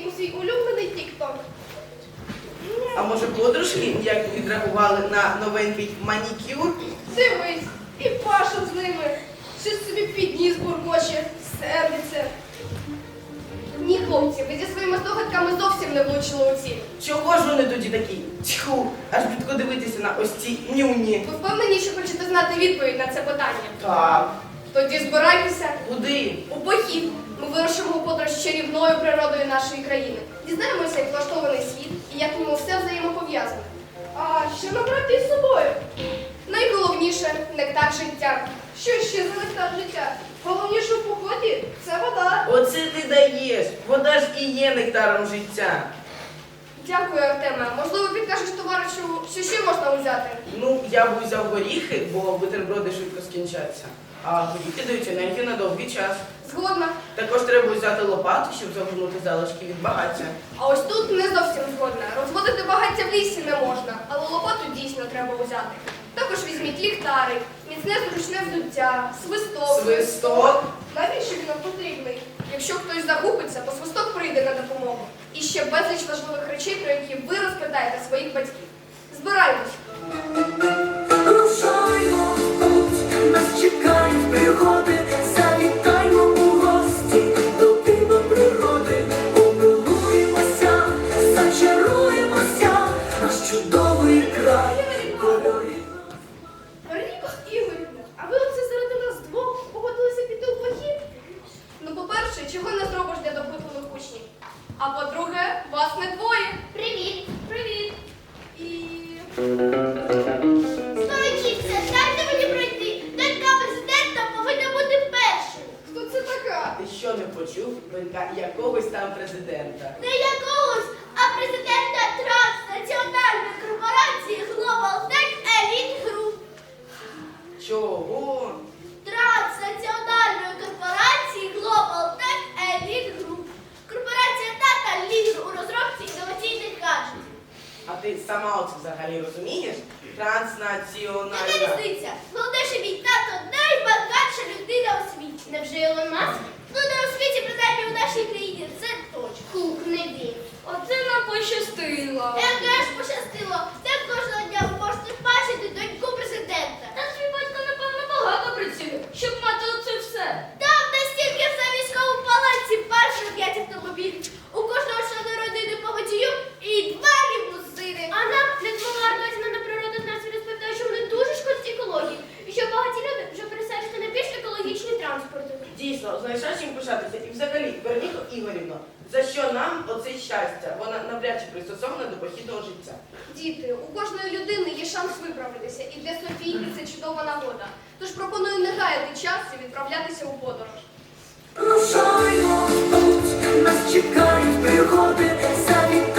не у свій улюблений тік-ток. А може подружки не відреагували на новенький манікюр? Дивись, і Паша з ними. Щось собі підніс бурмоче, сердиться. Ні, хлопці, ви зі своїми здогадками зовсім не влучили у ціль. Чого ж вони тоді такі? Тьху, аж бідко дивитися на ось ці нюні. Ви впевнені, що хочете знати відповідь на це питання? Так, Тоді збирайтеся куди? у похід. Ми вирушимо у подорож чарівною природою нашої країни. Дізнаємося, як влаштований світ і як в ньому все взаємопов'язане. А що нам брати із собою? Найголовніше нектар життя. Що ще за нектар життя? Головніше в поході це вода. Оце ти даєш. Вода ж і є нектаром життя. Дякую, Артеме. Можливо, підкажеш товаришу, що ще можна взяти? Ну, я б взяв горіхи, бо бутерброди швидко скінчаться. А горіхи дають енергію на довгий час. Згодна. Також треба взяти лопату, щоб загорнути залишки від багаття. А ось тут не зовсім згодна. Розводити багаття в лісі не можна, але лопату дійсно треба взяти. Також візьміть ліхтарик, міцне зручне взуття, свисток. Свисток. Навіщо він нам потрібний? Якщо хтось загубиться, то свисток прийде на допомогу. І ще безліч важливих речей, про які ви розпитаєте своїх батьків. Збирайтесь! Нас чекають пригоди, ти сама оце взагалі розумієш? Яка Транснаціональна. різниця? Головне, що мій тато найбагатша людина у світі. Невже Ілон Маск? Ну, не у світі, принаймні у нашій країні, це точно. Хук, не він. Оце нам пощастило. Яке ж пощастило, це кожного дня ви можете бачити доньку президента. Та твій батько, напевно, багато працює, щоб мати оце все. Там настільки все військовому палаці перших п'ять автомобілів. У кожного члена родини по водію і два лімузини. А нам Літвола на природу з нас розповідає, що вони дуже шкодять екології. І що багаті люди вже пересаджені на більш екологічні транспорти. Дійсно, знайшла чим пишатися. І взагалі, Вероніко Ігорівно, за що нам оце щастя? Вона навряд чи пристосована до похідного життя. Діти, у кожної людини є шанс виправитися, і для Софійки це чудова нагода. Тож пропоную не гаяти час і відправлятися у подорож. Рушаймо нас чекають пригоди, завітаймо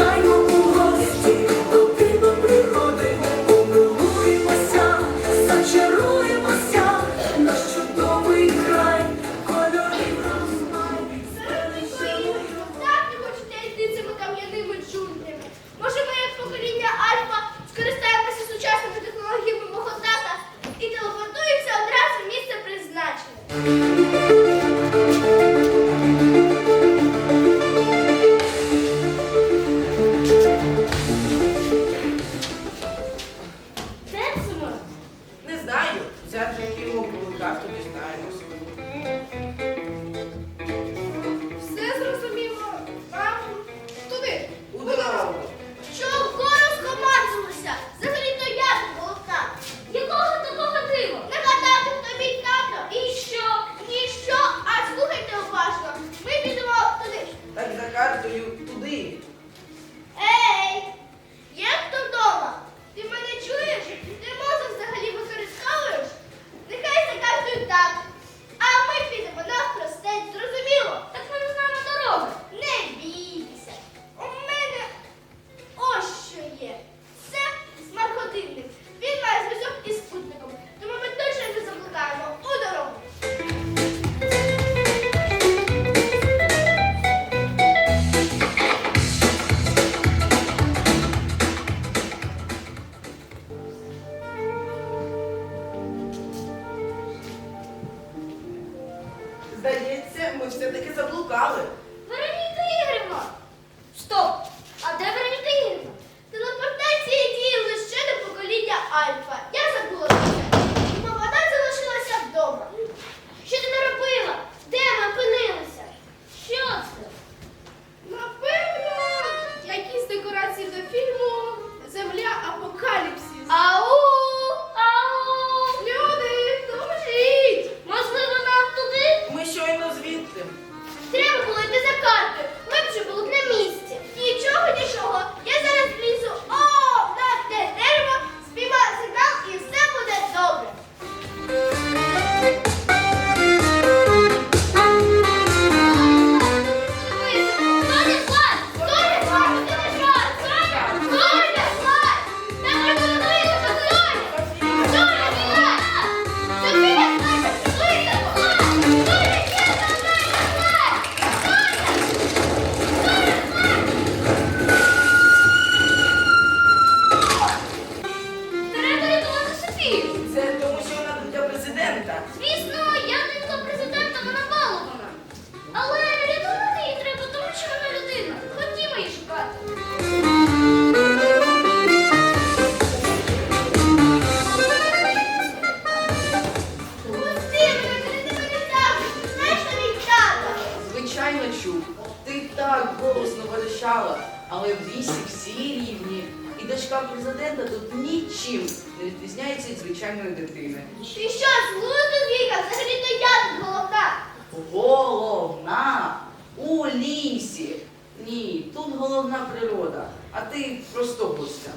головна природа, а ти просто гостя.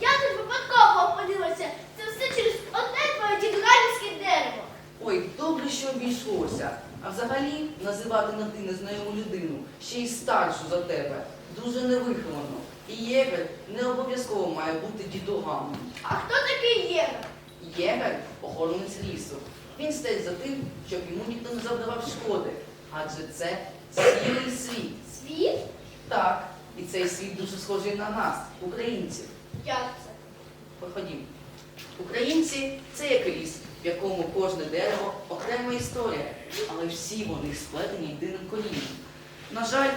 Я тут випадково опинилася. Це все через одне твоє дідуганівське дерево. Ой, добре, що обійшлося. А взагалі називати на ти незнайому людину, ще й старшу за тебе, дуже невиховано. І єгер не обов'язково має бути дідуганом. А хто такий Єгор? Єгер охоронець лісу. Він стоїть за тим, щоб йому ніхто не завдавав шкоди. Адже це цілий світ. Світ? Так, і цей світ дуже схожий на нас, українців. Як це? Походім. Українці це як ліс, в якому кожне дерево окрема історія, але всі вони сплетені єдиним корінням. На жаль,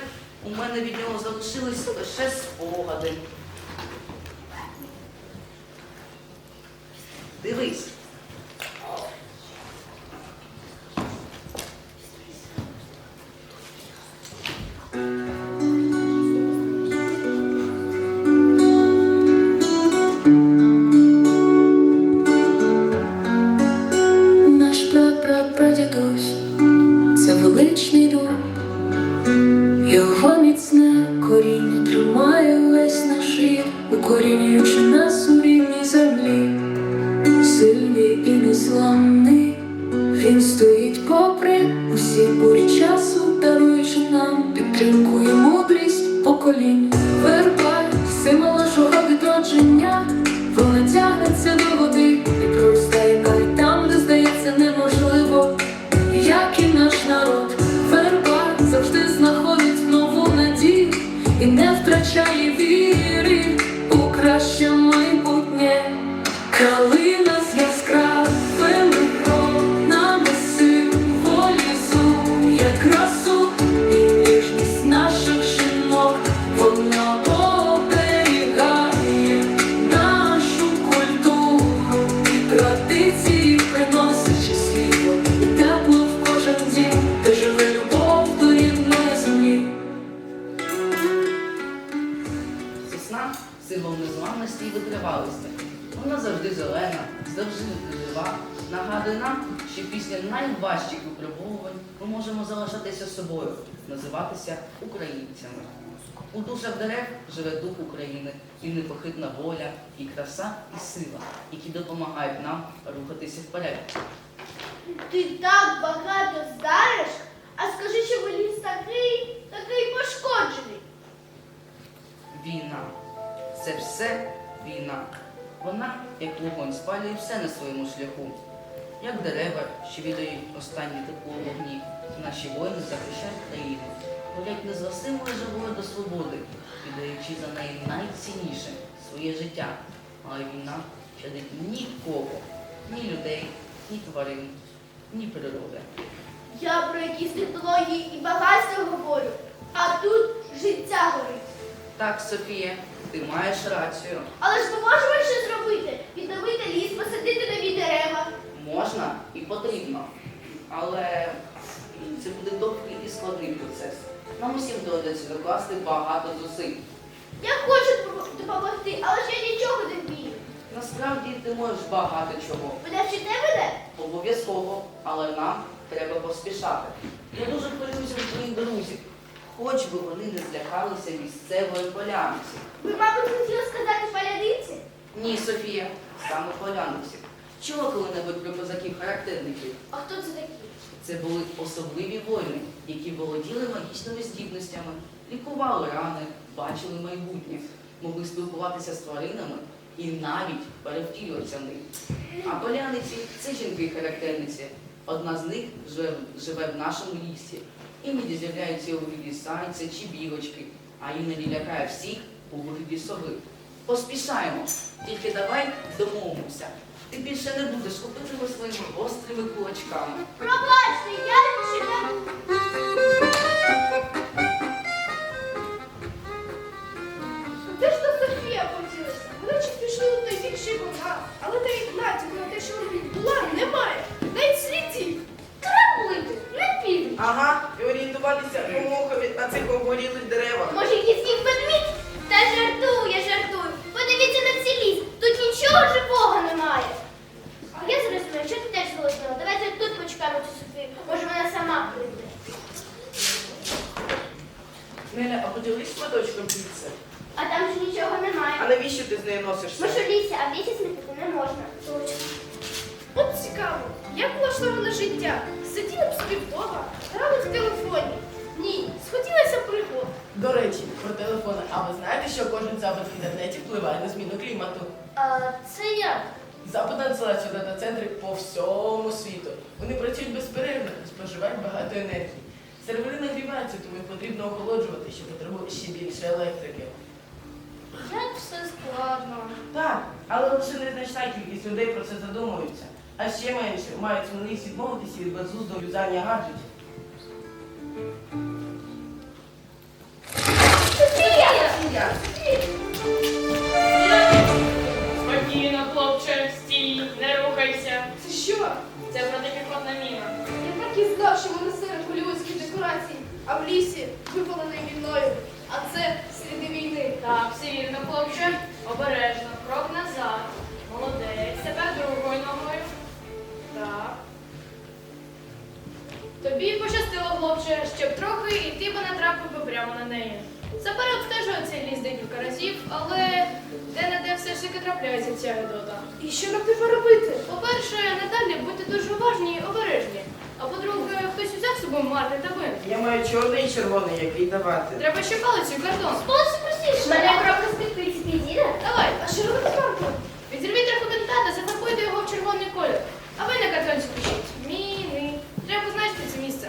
у мене від нього залишились лише спогади. Нагадує нам, що після найважчих випробовувань ми можемо залишатися собою, називатися українцями. У душах дерев живе дух України і непохитна воля, і краса, і сила, які допомагають нам рухатися вперед. Ти так багато знаєш, а скажи, що ліс такий, такий пошкоджений. Війна. Це все війна. Вона, як вогонь, спалює все на своєму шляху. Як дерева, що віддають останні тепло вогні, наші воїни захищають країну, горять незгасимою живою до свободи, віддаючи за неї найцінніше своє життя. Але війна щадить нікого, ні людей, ні тварин, ні природи. Я про якісь технології і багатство говорю, а тут життя горить. Так, Софія, ти маєш рацію. Але ж ми можемо щось зробити. Відновити ліс, посадити. Можна і потрібно, але це буде довгий і складний процес. Нам усім доведеться докласти багато зусиль. Я хочу допомогти, але ж я нічого не вмію. Насправді ти можеш багато чого. Ви навчите мене? Обов'язково, але нам треба поспішати. Я дуже хвилююся за твоїх друзів, хоч би вони не злякалися місцевої полянці. Ви, мабуть, хотіли сказати паляниці? Ні, Софія, саме полянці. Чула коли-небудь про козаків-характерників? А хто це такі? Це були особливі воїни, які володіли магічними здібностями, лікували рани, бачили майбутнє, могли спілкуватися з тваринами і навіть перевтілюватися в них. А поляниці це жінки-характерниці. Одна з них живе, живе в нашому лісі. Іноді з'являються у вигляді зайця чи білочки, а іноді лякає всіх у вигляді сови. Поспішаємо, тільки давай домовимося. Ти більше не будеш купити своїми гострими кулачками. Пробачте, я не... телефоні. Ні, схотілося пригод. До речі, про телефони. А ви знаєте, що кожен запит в інтернеті впливає на зміну клімату? А це як? Запит надсилається в дата-центри по всьому світу. Вони працюють безперервно споживають багато енергії. Сервери нагріваються, тому їх потрібно охолоджувати, що потребує ще більше електрики. Як все складно. Так, але лише незначна кількість людей про це задумуються. А ще менше мають сміливість відмовитися від безглуздого юзання гаджетів. Спокійно, хлопче, стій, не рухайся. Це що? Це протипіхотна міна. Я так і знав, що ми серед голівудських декорацій, а в лісі випалений війною. А це сліди війни. Так, все вірно, хлопче. Обережно, прямо на неї. Заперед обстежую цей ліс декілька разів, але де-не-де все ж таки трапляється ця гедота. І що нам тепер робити? По-перше, надалі будьте дуже уважні і обережні. А по-друге, хтось узяв з собою марки та бинт. Я маю чорний і червоний, який давати. Треба ще палицю і картон. Спосіб простіше. Мене кроки з підпиці. Давай, А що робити з марком? відірвіть трохи бинта та зафарбуйте його в червоний колір. А ви на картонці пишіть. Міни. Треба позначити це місце.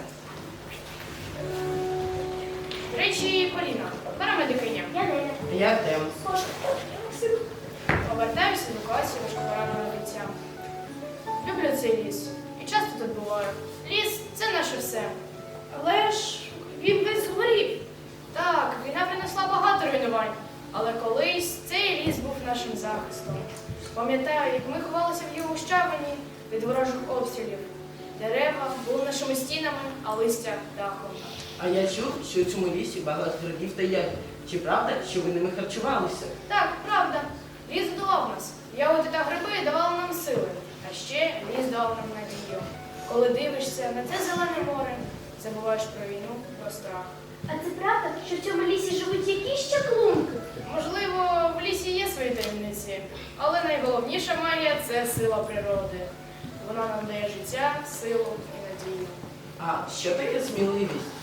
До речі, Поліна, парамедикиня. Я не. Я тем. Повертаємося до класі важкопораненого бійця. Люблю цей ліс. І часто тут буваю. Ліс це наше все. Але ж він весь згорів. Так, війна принесла багато руйнувань, але колись цей ліс був нашим захистом. Пам'ятаю, як ми ховалися в його щавині від ворожих обстрілів. Дерева були нашими стінами, а листя дахом. А я чув, що у цьому лісі багато грибів та ягід. Чи правда, що ви ними харчувалися? Так, правда, ліс здолав нас. Ягоди та гриби давали нам сили, а ще ліс дав нам надію. Коли дивишся на це зелене море, забуваєш про війну, про страх. А це правда, що в цьому лісі живуть якісь чаклунки? Можливо, в лісі є свої таємниці, але найголовніша магія це сила природи. Вона нам дає життя, силу і надію. А що таке сміливість?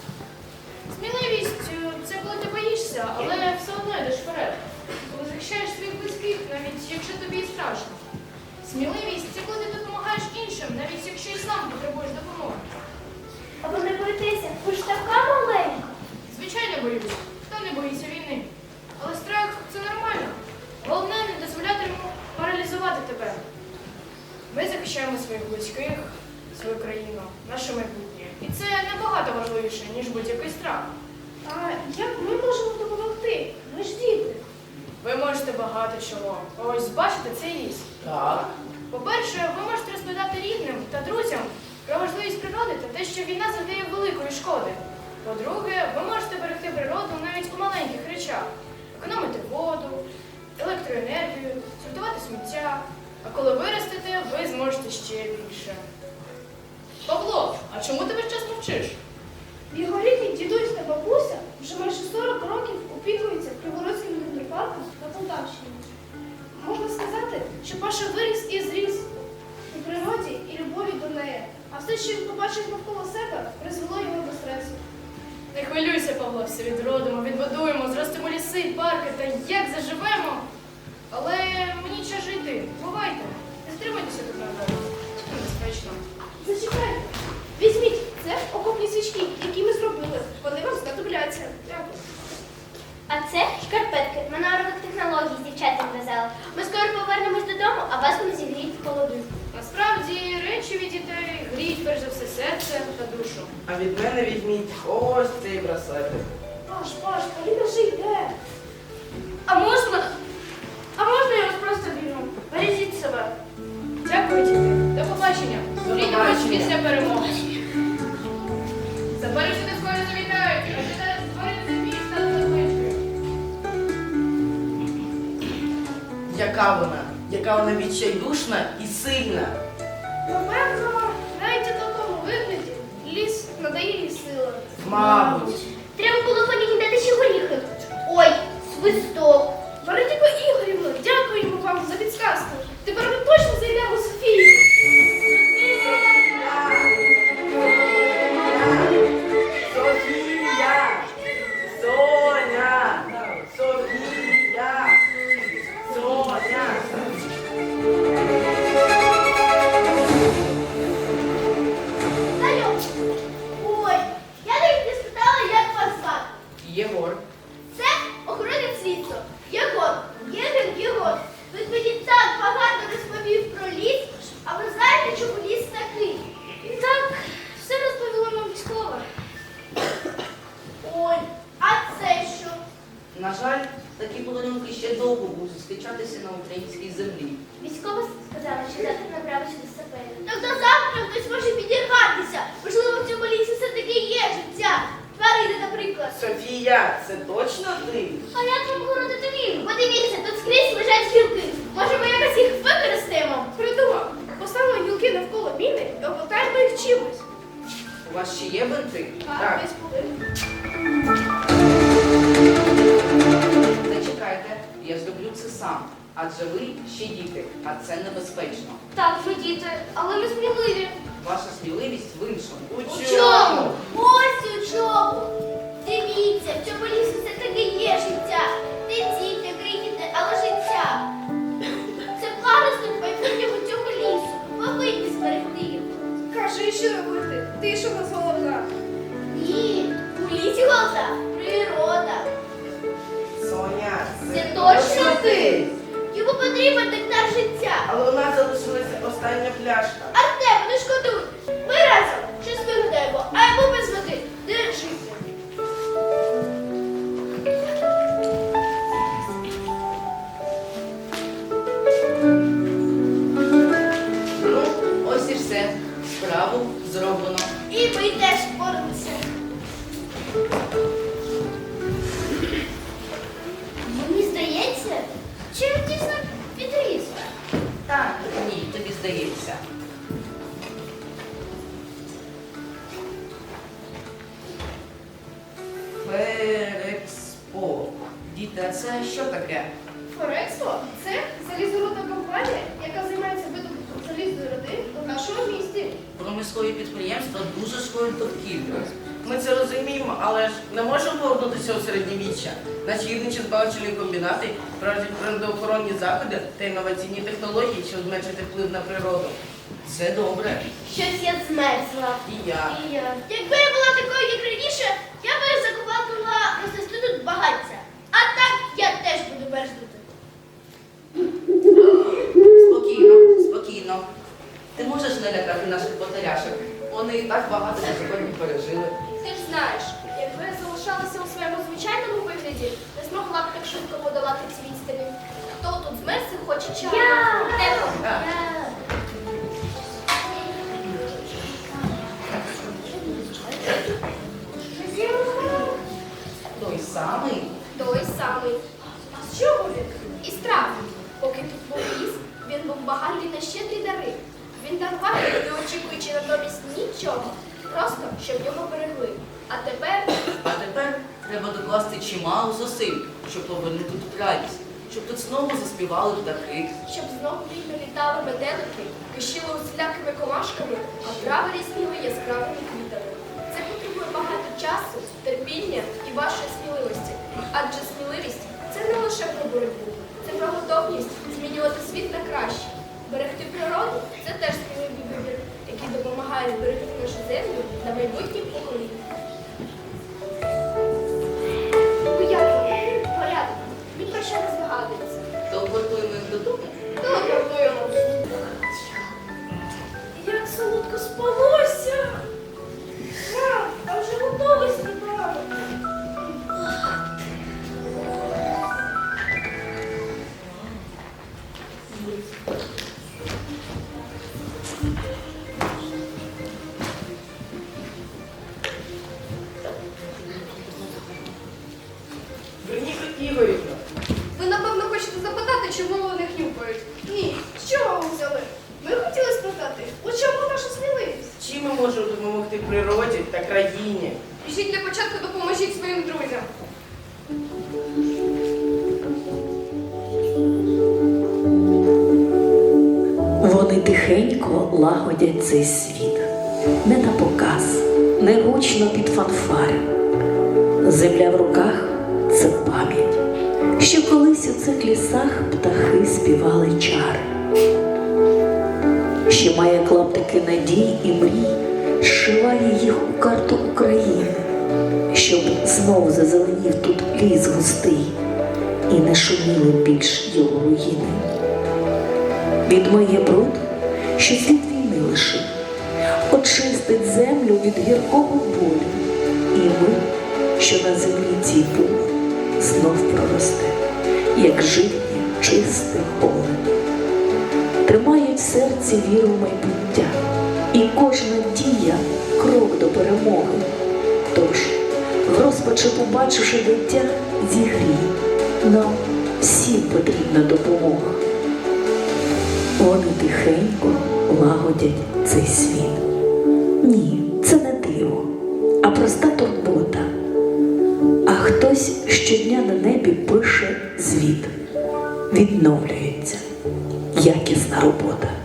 Сміливість це коли ти боїшся, але все одно йдеш вперед. Коли захищаєш своїх близьких, навіть якщо тобі і страшно. Сміливість це коли ти допомагаєш іншим, навіть якщо і сам потребуєш допомоги. А ви не боїтеся, ви ж така маленька. Звичайно, боюсь. Хто не боїться війни? Але страх це нормально. Головне не дозволяти йому паралізувати тебе. Ми захищаємо своїх близьких, свою країну, наше майбутнє. І це набагато важливіше, ніж будь-який страх. А як ми можемо допомогти? Ми ж діти. Ви можете багато чого. Ось бачите цей ліс. Так. По-перше, ви можете розповідати рідним та друзям про важливість природи та те, що війна завдає великої шкоди. По-друге, ви можете берегти природу навіть у маленьких речах, економити воду, електроенергію, сортувати сміття. А коли виростете, ви зможете ще більше. Павло, а чому ти весь час мовчиш? Його рідний дідусь та бабуся вже майже 40 років опікуються Криворозьким гідропарком на Полтавщині. Можна сказати, що Паша виріс і зріс у природі і любові до неї. А все, що він побачив навколо себе, призвело його до стресу. Не хвилюйся, Павло, все відродимо, відбудуємо, зростимо ліси, парки та як заживемо. Але мені же йти. Бувайте. Не стримуйтеся тут. Це небезпечно. Зачекайте, візьміть це окопні свічки, які ми зробили. Вони вам знадобляться. Дякую. А це шкарпетки. Ми народних технологій з дівчатами в'язали. Ми скоро повернемось додому, а вас вони зігріють в холоду. Насправді речі від дітей гріють перш за все серце та душу. А від мене візьміть ось цей браслетик. Паш, Паш, Поліна вже йде. А можна? А можна я вас просто візьму? Бережіть себе. Дякую, діти. До побачення. Літньо після перемоги. Заперечити скоро завітають. Яка вона? Яка вона відчайдушна і сильна. Напевно, навіть у такому вигляді ліс надає їй сили. Мабуть. Треба було помігнати ще горіхи. Ой, свист. У вас ще є бинти? Так. Зачекайте, я зроблю це сам. Адже ви ще діти, а це небезпечно. Так, ми діти, але ми сміливі. Ваша сміливість в іншому. У чому? Ось у чому. Дивіться, в цьому лісі все-таки є голда природа. Соня, Це точно ти? Йому потрібен диктар життя. Але у нас залишилася остання пляшка. Артем, не шкодуй. Дуже шкодять довкіллю. Ми це розуміємо, але ж не можемо повернутися у середньовіччя. Наші гірничо-збагачені комбінати проводять природоохоронні заходи та інноваційні технології, щоб зменшити вплив на природу. Це добре. Щось я змерзла. І я. І я. Якби я була такою, як раніше, я би закувала розвести тут багаття. А так я теж буду мерзнути. Спокійно, спокійно. Ти можеш не лякати наших батаряшок. Вони і так багато сьогодні пережили. Ти ж знаєш, якби я залишалася у своєму звичайному вигляді, не змогла б так швидко подолати ці відстані. Хто тут змерз і хоче чаю? Тепло. Так. Той самий. Той самий. Він дарував, не очікуючи натомість нічого. Просто, щоб його берегли. А тепер А тепер треба докласти чимало зусиль, щоб повернути тут радість, щоб тут знову заспівали птахи. щоб знову вільно літали метелики, кишіли усілякими комашками, а трави різніли яскравими квітами. Це потребує багато часу, терпіння і вашої сміливості. Адже сміливість це не лише про боротьбу, це про готовність змінювати світ на краще. Берегти природу це теж сміливий вибір, який допомагає зберегти нашу землю на майбутнє покоління. Можемо допомогти природі та країні? Біжіть для початку допоможіть своїм друзям. Вони тихенько лагодять цей світ, не на показ, не гучно під фанфари. Земля в руках це пам'ять, що колись у цих лісах птахи співали чари. Що має клаптики надій і мрій, зшиває їх у карту України, щоб знов зазеленів тут ліс густий, і не шуміли більш його руїни відмиє бруд, що слід війни лишив, очистить землю від гіркого болю, і ми, що на землі цій був, знов проросте, як житнє, чисте поле. Тримають в серці віру майбуття, і кожна дія крок до перемоги. Тож, в розпачі побачивши дитя, зігрій, нам всім потрібна допомога. Вони тихенько лагодять цей світ. Ні, це не диво, а проста турбота. А хтось щодня на небі пише звіт, відновлюється якісна робота.